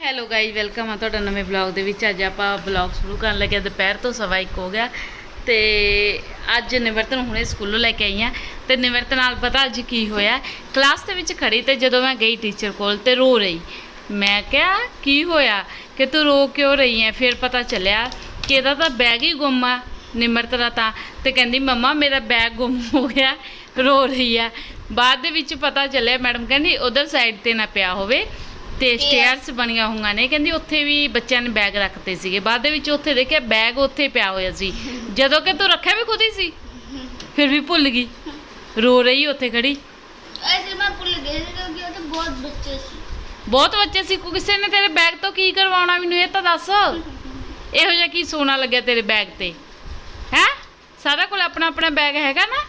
Hello ਗਾਈ welcome ਆ ਤੁਹਾਡਾ ਨਵੇਂ ਵਲੌਗ ਦੇ ਵਿੱਚ। ਅੱਜ ਆਪਾਂ ਵਲੌਗ ਸ਼ੁਰੂ ਕਰਨ ਲੱਗਿਆ ਦੁਪਹਿਰ ਤੋਂ ਸਵਾ ਇੱਕ ਹੋ ਗਿਆ ਤੇ ਅੱਜ ਨਿਵਰਤਨ ਹੁਣੇ ਸਕੂਲੋਂ ਲੈ ਕੇ ਆਈ ਆ। ਤੇ ਨਿਵਰਤਨ ਨਾਲ ਪਤਾ ਅੱਜ ਕੀ ਹੋਇਆ। ਕਲਾਸ ਦੇ ਵਿੱਚ ਖੜੀ ਤੇ ਜਦੋਂ ਮੈਂ ਗਈ ਟੀਚਰ ਕੋਲ ਤੇ ਰੋ ਰਹੀ। ਮੈਂ ਕਿਹਾ, ਕੀ ਹੋਇਆ? ਕਿ ਤੂੰ ਰੋ ਕਿਉਂ ਰਹੀ ਹੈ ਫਿਰ ਪਤਾ ਚੱਲਿਆ ਕਿ ਇਹਦਾ ਤਾਂ ਬੈਗ ਹੀ ਗੁੰਮ ਆ ਨਿਮਰਤ ਦਾ ਤਾਂ। ਤੇ ਕਹਿੰਦੀ, ਮੰਮਾ, ਮੇਰਾ ਬੈਗ ਗੁੰਮ ਹੋ ਗਿਆ। ਰੋ ਰਹੀ ਆ। ਬਾਅਦ ਦੇ ਵਿੱਚ ਪਤਾ ਚੱਲਿਆ ਮੈਡਮ ਕਹਿੰਦੀ, ਉਧਰ ਸਾਈਡ ਤੇ ਨਾ ਪਿਆ ਹੋਵੇ। ਤੇ ਸਟੇਅਰਸ ਬਣੀਆਂ ਹੋਈਆਂ ਨੇ। ਕਹਿੰਦੀ ਉੱਥੇ ਵੀ ਬੱਚਿਆਂ ਨੇ ਬੈਗ ਰੱਖਤੇ ਸੀਗੇ। ਬਾਅਦ ਦੇ ਵਿੱਚ ਉੱਥੇ ਦੇਖਿਆ ਬੈਗ ਉੱਥੇ ਪਿਆ ਹੋਇਆ ਸੀ। ਜਦੋਂ ਕਿ ਤੂੰ ਰੱਖਿਆ ਵੀ ਖੁਦ ਹੀ ਸੀ? ਫਿਰ ਵੀ ਭੁੱਲ ਗਈ। ਰੋ ਰਹੀ ਉੱਥੇ ਖੜੀ। ਐਸੇ ਮੈਂ ਭੁੱਲ ਗਈ ਸੀ ਕਿਉਂਕਿ ਉੱਥੇ ਬਹੁਤ ਬੱਚੇ ਸੀ। ਬਹੁਤ ਬੱਚੇ ਸੀ। ਕਿਸੇ ਨੇ ਤੇਰੇ ਬੈਗ ਤੋਂ ਕੀ ਕਰਵਾਉਣਾ ਮੈਨੂੰ ਇਹ ਤਾਂ ਦੱਸ। ਇਹੋ ਜਿਹਾ ਕੀ ਸੋਨਾ ਲੱਗਿਆ ਤੇਰੇ ਬੈਗ ਤੇ? ਹੈ? ਸਾਰਾ ਕੋਲ ਆਪਣਾ ਆਪਣਾ ਬੈਗ ਹੈਗਾ ਨਾ?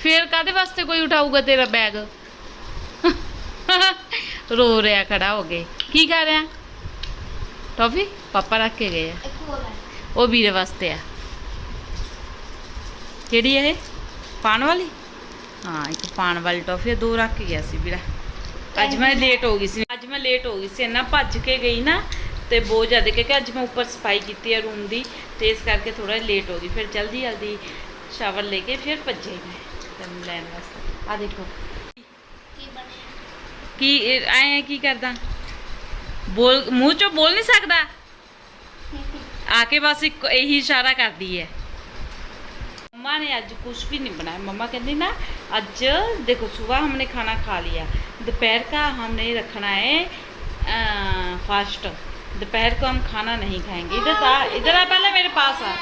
ਫੇਰ ਕਾਦੇ ਵਾਸਤੇ ਕੋਈ ਉਠਾਊਗਾ ਤੇਰਾ ਬੈਗ ਰੋ ਰਿਹਾ ਖੜਾ ਹੋ ਕੇ। ਕੀ ਕਰ ਰਿਹਾ ਟੌਫੀ? ਪਾਪਾ ਰੱਖ ਕੇ ਗਏ ਆ। ਉਹ ਵੀਰੇ ਵਾਸਤੇ ਆ। ਕਿਹੜੀ ਹੈ ਪਾਣ ਵਾਲੀ? ਹਾਂ ਇੱਕ ਪਾਣ ਵਾਲੀ ਟੌਫੀ ਦੋ ਰੱਖ ਕੇ ਗਿਆ ਸੀ ਵੀਰਾ। ਅੱਜ ਮੈਂ ਲੇਟ ਹੋ ਗਈ ਸੀ। ਅੱਜ ਮੈਂ ਲੇਟ ਹੋ ਗਈ ਸੀ ਇੰਨਾ ਭੱਜ ਕੇ ਗਈ ਨਾ ਤੇ ਬਹੁਤ ਜ਼ਿਆਦਾ ਕਿਉਂਕਿ ਅੱਜ ਮੈਂ ਉੱਪਰ ਸਫ਼ਾਈ ਕੀਤੀ ਹੈ ਰੂਮ ਦੀ ਤੇ ਇਸ ਕਰਕੇ ਥੋੜਾ ਲੇਟ ਹੋ ਗਈ। ਫਿਰ ਜਲਦੀ ਜਲਦੀ ਸ਼ਾਵਰ ਲੈ ਕੇ ਫਿਰ ਭੱਜੇ ਮੈਂ ਲੈਣ ਵਾਸਤੇ। ਆ ਦੇਖੋ। ਕੀ ਐ ਕੀ ਕਰਦਾ ਬੋਲ ਮੂੰਹ ਚੋਂ ਬੋਲ ਨਹੀਂ ਸਕਦਾ ਆ ਕੇ ਬਸ ਇੱਕ ਇਹੀ ਇਸ਼ਾਰਾ ਕਰਦੀ ਹੈ मम्मा ने आज कुछ भी नहीं बनाया मम्मा कहती ना आज देखो सुबह हमने खाना खा लिया दोपहर का हमने रखना है फास्ट दोपहर को हम खाना नहीं खाएंगे इधर आ इधर आ पहले मेरे पास आ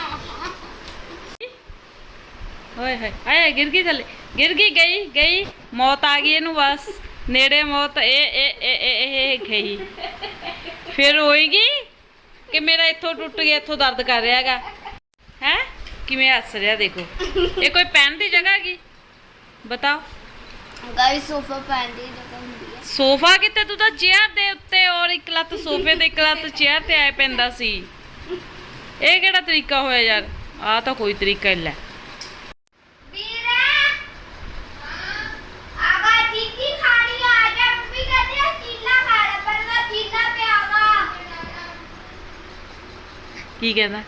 ਓਏ ਹੋਏ ਆਏ ਗਿਰ ਗਈ ਥੱਲੇ ਗਿਰ ਗਈ ਗਈ ਗਈ ਮੌਤ ਆ ਗਈ ਇਹਨੂੰ ਬਸ ਨੇੜੇ ਮੌਤ ਇਹ ਇਹ ਇਹ ਇਹ ਖਈ ਫਿਰ ਹੋਏਗੀ ਕਿ ਮੇਰਾ ਇੱਥੋਂ ਟੁੱਟ ਗਿਆ ਇੱਥੋਂ ਦਰਦ ਕਰ ਰਿਹਾ ਹੈਗਾ। ਹੈ? ਕਿਵੇਂ ਹੱਸ ਰਿਹਾ ਦੇਖੋ। ਇਹ ਕੋਈ ਪੈਨ ਦੀ ਜਗ੍ਹਾ ਹੈਗੀ? ਬਤਾਓ। ਗਾਇਸ ਸੋਫਾ ਪੈਨ ਦੀ ਜਗ੍ਹਾ ਹੁੰਦੀ ਹੈ। ਸੋਫਾ ਕਿਤੇ? ਤੂੰ ਤਾਂ ਚੇਅਰ ਦੇ ਉੱਤੇ ਔਰ ਇੱਕ ਲੱਤ ਸੋਫੇ ਤੇ ਇੱਕ ਲੱਤ ਚੇਅਰ ਤੇ ਆਏ ਪੈਂਦਾ ਸੀ। ਇਹ ਕਿਹੜਾ ਤਰੀਕਾ ਹੋਇਆ ਯਾਰ? ਆ ਤਾਂ ਕੋਈ ਤਰੀਕਾ ਹੀ ਲੈ ਕੀ ਕਹਿੰਦਾ?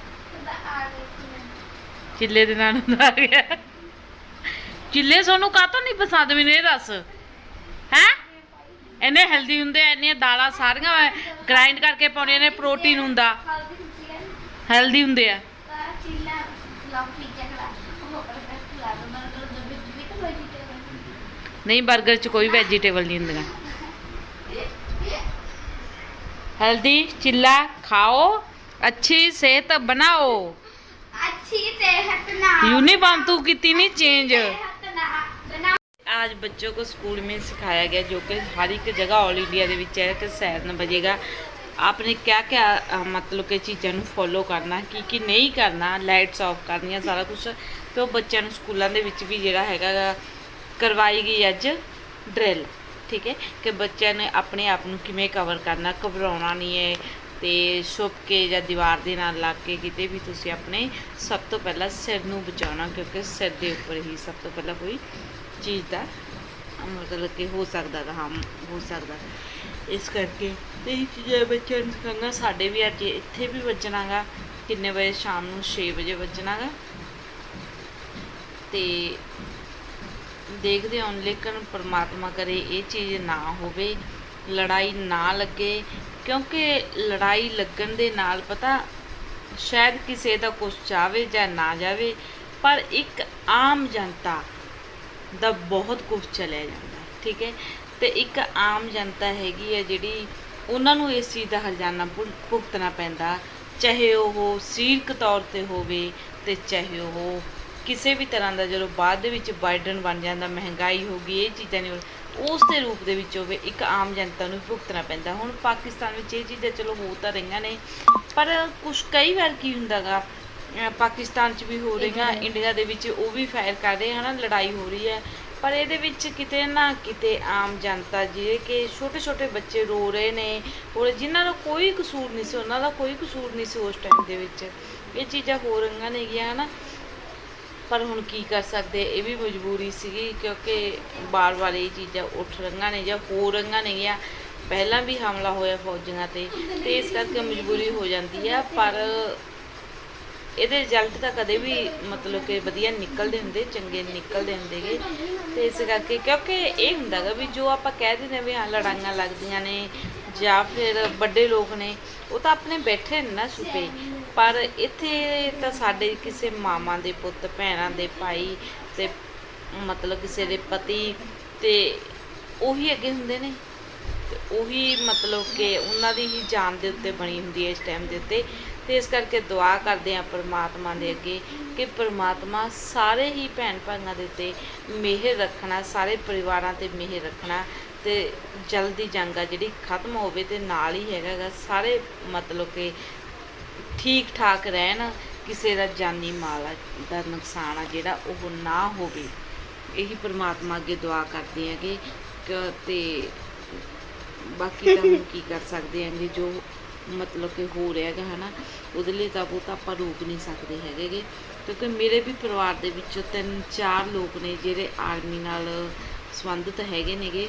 ਚਿੱਲੇ ਦੇ ਨਾਲ ਹੁੰਦਾ ਆ ਗਿਆ। ਚਿੱਲੇ ਤੁਹਾਨੂੰ ਕਾਹਤੋਂ ਨਹੀਂ ਪਸੰਦ, ਮੈਨੂੰ ਇਹ ਦੱਸ। ਹੈ? ਇੰਨੇ ਹੈਲਦੀ ਹੁੰਦੇ ਇੰਨੀਆਂ ਦਾਲਾਂ ਸਾਰੀਆਂ ਗ੍ਰਾਈਂਡ ਕਰਕੇ ਪਾਉਣੀਆਂ ਨੇ ਪ੍ਰੋਟੀਨ ਹੁੰਦਾ। ਹੈਲਦੀ ਹੁੰਦੇ ਆ। ਨਹੀਂ 버ਗਰ 'ਚ ਕੋਈ ਵੈਜੀਟੇਬਲ ਨਹੀਂ ਹੁੰਦੀਆਂ। ਹੈਲਦੀ ਚਿੱਲਾ ਖਾਓ। ਅੱਛੀ ਸਿਹਤ ਬਣਾਓ अच्छी सेहत ना यूनिफॉर्म तू कितनी नहीं चेंज सेहत ना बना आज बच्चों को स्कूल में सिखाया गया जो कि हर एक जगह ऑल इंडिया ਦੇ ਵਿੱਚ ਹੈ ਕਿ ਸੈਰ न ਬਜੇਗਾ आपने क्या क्या ਅਹ, ਮਤਲਬ ਕਿ ਚੀਜ਼ਾਂ ਨੂੰ ਫੋਲੋ ਕਰਨਾ ਕੀ ਕੀ ਨਹੀਂ ਕਰਨਾ ਲਾਈਟਸ ਆਫ ਕਰਨੀਆਂ ਸਾਰਾ ਕੁਝ ਤੇ ਉਹ ਬੱਚਿਆਂ ਨੂੰ ਸਕੂਲਾਂ ਦੇ ਵਿੱਚ ਵੀ ਜਿਹੜਾ ਹੈਗਾ ਗਾ, ਕਰਵਾਈ ਗਈ ਅੱਜ ਡਰਿਲ ਠੀਕ ਹੈ ਕਿ ਬੱਚਿਆਂ ਨੇ ਆਪਣੇ ਆਪ ਨੂੰ ਕਿਵੇਂ ਕਵਰ ਕਰਨਾ ਘਬਰਾਉਣਾ ਨਹੀਂ ਹੈ ਤੇ ਛੁਪ ਕੇ ਜਾਂ ਦੀਵਾਰ ਦੇ ਨਾਲ ਲੱਗ ਕੇ ਕਿਤੇ ਵੀ ਤੁਸੀਂ ਆਪਣੇ ਸਭ ਤੋਂ ਪਹਿਲਾਂ ਸਿਰ ਨੂੰ ਬਚਾਉਣਾ, ਕਿਉਂਕਿ ਸਿਰ ਦੇ ਉੱਪਰ ਹੀ ਸਭ ਤੋਂ ਪਹਿਲਾਂ ਕੋਈ ਚੀਜ਼ ਦਾ ਮਤਲਬ ਕਿ ਹੋ ਸਕਦਾ ਗਾ, ਹਾਂ, ਹੋ ਸਕਦਾ। ਇਸ ਕਰਕੇ ਤੇ ਇਹ ਚੀਜ਼ਾਂ ਬੱਚਿਆਂ ਨੂੰ ਸਿਖਾਉਣਾ ਸਾਡੇ ਵੀ ਅੱਜ ਇੱਥੇ ਵੀ ਵੱਜਣਾਗਾ ਕਿੰਨੇ ਵਜੇ ਸ਼ਾਮ ਨੂੰ 6 ਵਜੇ ਵੱਜਣਾਗਾ ਤੇ ਦੇਖਦੇ ਹਾਂ ਲੇਕਿਨ ਪਰਮਾਤਮਾ ਕਰੇ ਇਹ ਚੀਜ਼ ਨਾ ਹੋਵੇ, ਲੜਾਈ ਨਾ ਲੱਗੇ ਕਿਉਂਕਿ ਲੜਾਈ ਲੱਗਣ ਦੇ ਨਾਲ ਪਤਾ ਸ਼ਾਇਦ ਕਿਸੇ ਦਾ ਕੁਝ ਜਾਵੇ ਜਾਂ ਨਾ ਜਾਵੇ, ਪਰ ਇੱਕ ਆਮ ਜਨਤਾ ਦਾ ਬਹੁਤ ਕੁਝ ਚਲਿਆ ਜਾਂਦਾ, ਠੀਕ ਹੈ? ਤੇ ਇੱਕ ਆਮ ਜਨਤਾ ਹੈਗੀ ਹੈ ਜਿਹੜੀ ਉਹਨਾਂ ਨੂੰ ਇਸ ਚੀਜ਼ ਦਾ ਹਰਜਾਨਾ ਭੁ- ਭੁਗਤਣਾ ਪੈਂਦਾ, ਚਾਹੇ ਉਹ ਸਰੀਰਕ ਤੌਰ ਤੇ ਹੋਵੇ ਤੇ ਚਾਹੇ ਉਹ ਕਿਸੇ ਵੀ ਤਰ੍ਹਾਂ ਦਾ ਜਦੋਂ ਬਾਅਦ ਦੇ ਵਿੱਚ ਬਾਈਡਨ ਬਣ ਜਾਂਦਾ ਮਹਿੰਗਾਈ ਹੋ ਗਈ ਇਹ ਚੀਜ਼ਾਂ ਨਹੀਂ ਉਸ ਦੇ ਰੂਪ ਦੇ ਵਿੱਚ ਹੋਵੇ ਇੱਕ ਆਮ ਜਨਤਾ ਨੂੰ ਭੁਗਤਣਾ ਪੈਂਦਾ। ਹੁਣ ਪਾਕਿਸਤਾਨ ਵਿੱਚ ਇਹ ਚੀਜ਼ਾਂ ਚਲੋ ਹੋ ਤਾਂ ਰਹੀਆਂ ਨੇ ਪਰ ਕੁਝ ਕਈ ਵਾਰ ਕੀ ਹੁੰਦਾਗਾ ਪਾਕਿਸਤਾਨ 'ਚ ਵੀ ਹੋ ਰਹੀਆਂ ਇੰਡੀਆ ਦੇ ਵਿੱਚ ਉਹ ਵੀ ਫਾਇਰ ਕਰ ਰਹੇ ਹਨਾ ਲੜਾਈ ਹੋ ਰਹੀ ਹੈ। ਪਰ ਇਹਦੇ ਵਿੱਚ ਕਿਤੇ ਨਾ ਕਿਤੇ ਆਮ ਜਨਤਾ ਜਿਹੜੇ ਕਿ ਛੋਟੇ ਛੋਟੇ ਬੱਚੇ ਰੋ ਰਹੇ ਨੇ ਔਰ ਜਿਨ੍ਹਾਂ ਦਾ ਕੋਈ ਕਸੂਰ ਨਹੀਂ ਸੀ ਉਹਨਾਂ ਦਾ ਕੋਈ ਕਸੂਰ ਨਹੀਂ ਸੀ ਉਸ ਟਾਈਮ ਦੇ ਵਿੱਚ। ਇਹ ਚੀਜ਼ਾਂ ਹੋ ਰਹੀਆਂ ਨੇਗੀਆਂ ਹਨਾ। ਪਰ ਹੁਣ ਕੀ ਕਰ ਸਕਦੇ, ਇਹ ਵੀ ਮਜਬੂਰੀ ਸੀਗੀ ਕਿਉਂਕਿ ਬਾਰ-ਬਾਰ ਇਹ ਚੀਜ਼ਾਂ ਉੱਠ ਰਹੀਆਂ ਨੇ ਜਾਂ ਹੋ ਰਹੀਆਂ ਨੇਗੀਆਂ ਪਹਿਲਾਂ ਵੀ ਹਮਲਾ ਹੋਇਆ ਫੌਜੀਆਂ ਤੇ ਤੇ ਇਸ ਕਰਕੇ ਮਜਬੂਰੀ ਹੋ ਜਾਂਦੀ ਆ, ਪਰ ਇਹਦੇ ਰਿਜ਼ਲਟ ਤਾਂ ਕਦੇ ਵੀ ਮਤਲਬ ਕਿ ਵਧੀਆ ਨਿਕਲਦੇ ਹੁੰਦੇ, ਚੰਗੇ ਨਿਕਲਦੇ ਹੁੰਦੇਗੇ ਤੇ ਇਸ ਕਰਕੇ ਕਿਉਂਕਿ ਇਹ ਹੁੰਦਾਗਾ ਵੀ ਜੋ ਆਪਾਂ ਕਹਿ ਦਿੰਦੇ ਹਾਂ ਵੀ ਹਾਂ, ਲੜਾਈਆਂ ਲੱਗਦੀਆਂ ਨੇ ਜਾਂ ਫਿਰ ਵੱਡੇ ਲੋਕ ਨੇ, ਉਹ ਤਾਂ ਆਪਣੇ ਬੈਠੇ ਨੇ ਨਾ ਛੁਪੇ। ਪਰ ਇੱਥੇ ਤਾਂ ਸਾਡੇ ਕਿਸੇ ਮਾਮਾ ਦੇ ਪੁੱਤ, ਭੈਣਾਂ ਦੇ ਭਾਈ ਤੇ ਮਤਲਬ ਕਿਸੇ ਦੇ ਪਤੀ ਤੇ ਉਹੀ ਅੱਗੇ ਹੁੰਦੇ ਨੇ। ਤੇ ਉਹੀ ਮਤਲਬ ਕਿ ਉਹਨਾਂ ਦੀ ਹੀ ਜਾਨ ਦੇ ਉੱਤੇ ਬਣੀ ਹੁੰਦੀ ਹੈ ਇਸ ਟਾਈਮ ਦੇ ਉੱਤੇ। ਤੇ ਇਸ ਕਰਕੇ ਦੁਆ ਕਰਦੇ ਆ ਪਰਮਾਤਮਾ ਦੇ ਅੱਗੇ ਕਿ ਪਰਮਾਤਮਾ ਸਾਰੇ ਹੀ ਭੈਣ ਭਾਈਆਂ ਦੇ ਉੱਤੇ ਮਿਹਰ ਰੱਖਣਾ, ਸਾਰੇ ਪਰਿਵਾਰਾਂ ਤੇ ਮਿਹਰ ਰੱਖਣਾ ਤੇ ਜਲਦੀ ਜੰਗ ਆ ਜਿਹੜੀ ਖਤਮ ਹੋਵੇ ਤੇ ਨਾਲ ਹੀ ਹੈਗਾ ਸਾਰੇ ਮਤਲਬ ਕਿ ਠੀਕ ਠਾਕ ਰਹਿਣ, ਕਿਸੇ ਦਾ ਜਾਨੀ ਮਾਲ ਦਾ ਨੁਕਸਾਨ ਆ ਜਿਹੜਾ ਉਹ ਨਾ ਹੋਵੇ। ਇਹੀ ਪ੍ਰਮਾਤਮਾ ਅੱਗੇ ਦੁਆ ਕਰਦੇ ਹੈਗੇ ਕ ਤੇ ਬਾਕੀ ਤਾਂ ਹੁਣ ਕੀ ਕਰ ਸਕਦੇ ਹੈਗੇ ਜੋ ਮਤਲਬ ਕਿ ਹੋ ਰਿਹਾ ਹੈਗਾ, ਹਨਾ, ਉਹਦੇ ਲਈ ਤਾਂ ਉਹ ਤਾਂ ਆਪਾਂ ਰੋਕ ਨਹੀਂ ਸਕਦੇ ਹੈਗੇਗੇ ਕਿਉਂਕਿ ਮੇਰੇ ਵੀ ਪਰਿਵਾਰ ਦੇ ਵਿੱਚ ਤਿੰਨ ਚਾਰ ਲੋਕ ਨੇ ਜਿਹੜੇ ਆਰਮੀ ਨਾਲ ਸੰਬੰਧਿਤ ਹੈਗੇ ਨੇਗੇ,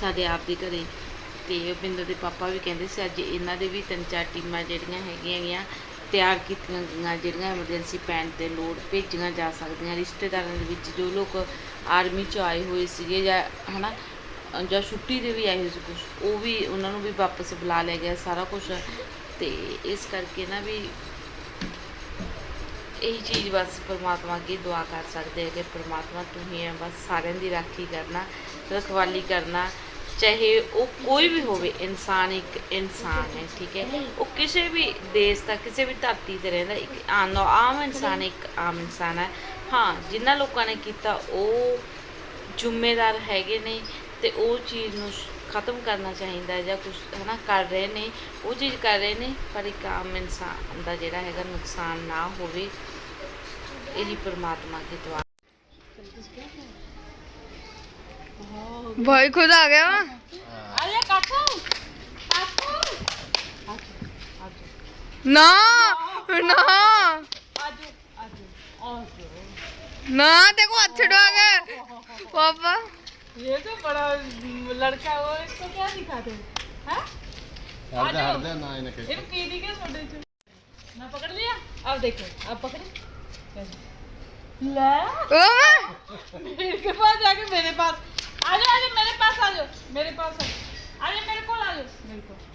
ਸਾਡੇ ਆਪ ਦੇ ਘਰੇ। ਤੇ ਬਿੰਦਰ ਦੇ ਪਾਪਾ ਵੀ ਕਹਿੰਦੇ ਸੀ ਅੱਜ ਇਹਨਾਂ ਦੇ ਵੀ ਤਿੰਨ ਚਾਰ ਟੀਮਾਂ ਜਿਹੜੀਆਂ ਹੈਗੀਆਂ ਗੀਆਂ ਤਿਆਰ ਕੀਤੀਆਂ ਗਈਆਂ ਜਿਹੜੀਆਂ ਐਮਰਜੈਂਸੀ ਪੈਣ ਤੇ ਲੋੜ ਭੇਜੀਆਂ ਜਾ ਸਕਦੀਆਂ। ਰਿਸ਼ਤੇਦਾਰਾਂ ਦੇ ਵਿੱਚ ਜੋ ਲੋਕ ਆਰਮੀ 'ਚ ਆਏ ਹੋਏ ਸੀਗੇ ਜਾਂ ਹਨਾ ਅ, ਜਾਂ ਛੁੱਟੀ ਦੇ ਵੀ ਆਏ ਹੋਏ ਸੀ ਕੁਛ ਉਹ ਵੀ ਉਹਨਾਂ ਨੂੰ ਵੀ ਵਾਪਸ ਬੁਲਾ ਲਿਆ ਗਿਆ ਸਾਰਾ ਕੁਝ ਤੇ ਇਸ ਕਰਕੇ ਨਾ ਵੀ ਇਹੀ ਚੀਜ਼ ਬਸ ਪਰਮਾਤਮਾ ਅੱਗੇ ਦੁਆ ਕਰ ਸਕਦੇ ਹਾਂ ਕਿ ਪ੍ਰਮਾਤਮਾ ਤੂੰ ਹੀ ਹੈ ਬਸ ਸਾਰਿਆਂ ਦੀ ਰਾਖੀ ਕਰਨਾ ਰਖਵਾਲੀ ਕਰਨਾ ਚਾਹੇ ਉਹ ਕੋਈ ਵੀ ਹੋਵੇ, ਇਨਸਾਨ ਇੱਕ ਇਨਸਾਨ ਹੈ, ਠੀਕ ਹੈ। ਉਹ ਕਿਸੇ ਵੀ ਦੇਸ਼ ਦਾ, ਕਿਸੇ ਵੀ ਧਰਤੀ ਤੇ ਰਹਿੰਦਾ, ਇੱਕ ਆਮ ਆਮ ਇਨਸਾਨ ਇੱਕ ਆਮ ਇਨਸਾਨ ਹੈ। ਹਾਂ ਜਿਨ੍ਹਾਂ ਲੋਕਾਂ ਨੇ ਕੀਤਾ, ਉਹ ਜ਼ਿੰਮੇਦਾਰ ਹੈਗੇ ਨੇ ਤੇ ਉਹ ਚੀਜ਼ ਨੂੰ ਖਤਮ ਕਰਨਾ ਚਾਹੀਦਾ ਹੈ ਜਾਂ ਕੁਝ ਹਨਾ, ਕਰ ਰਹੇ ਨੇ, ਉਹ ਚੀਜ਼ ਕਰ ਰਹੇ ਨੇ, ਪਰ ਇੱਕ ਆਮ ਇਨਸਾਨ ਦਾ ਜਿਹੜਾ ਹੈਗਾ, ਨੁਕਸਾਨ ਨਾ ਹੋਵੇ, ਇਹੀ ਪਰਮਾਤਮਾ ਦੀ ਦੁਆ। भाई खुद आ गया अरे काटो ना ना। ना देखो अच्छे डॉग है पापा। ये तो बड़ा लड़का है वो इसको क्या दिखाते हैं? हाँ? ना पकड़ लिया? अब देखो अब पकड़। ले मेरे पास जाके मेरे पास आ जाओ आ जाओ मेरे पास आ जाओ मेरे पास आ जाओ आ जाओ मेरे को आ जाओ मेरे को